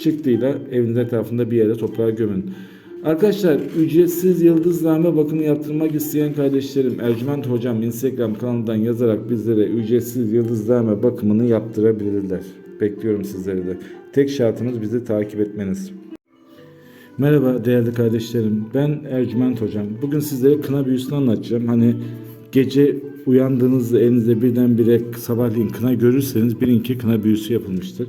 çıktıyla evinizin etrafında bir yere toprağa gömün. Arkadaşlar ücretsiz yıldızlame bakımı yaptırmak isteyen kardeşlerim Ercüment Hocam Instagram kanalından yazarak bizlere ücretsiz yıldızlame bakımını yaptırabilirler. Bekliyorum sizleri de. Tek şartımız bizi takip etmeniz. Merhaba değerli kardeşlerim. Ben Ercüment Hocam. Bugün sizlere kına büyüsünü anlatacağım. Hani gece uyandığınızda elinizde birdenbire sabahleyin kına görürseniz bilin ki kına büyüsü yapılmıştır.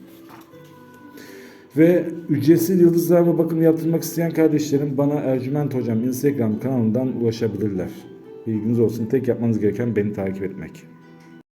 Ve ücretsiz yıldızlarla bakım yaptırmak isteyen kardeşlerim bana Ercüment Hocam Instagram kanalından ulaşabilirler. Bilginiz olsun tek yapmanız gereken beni takip etmek.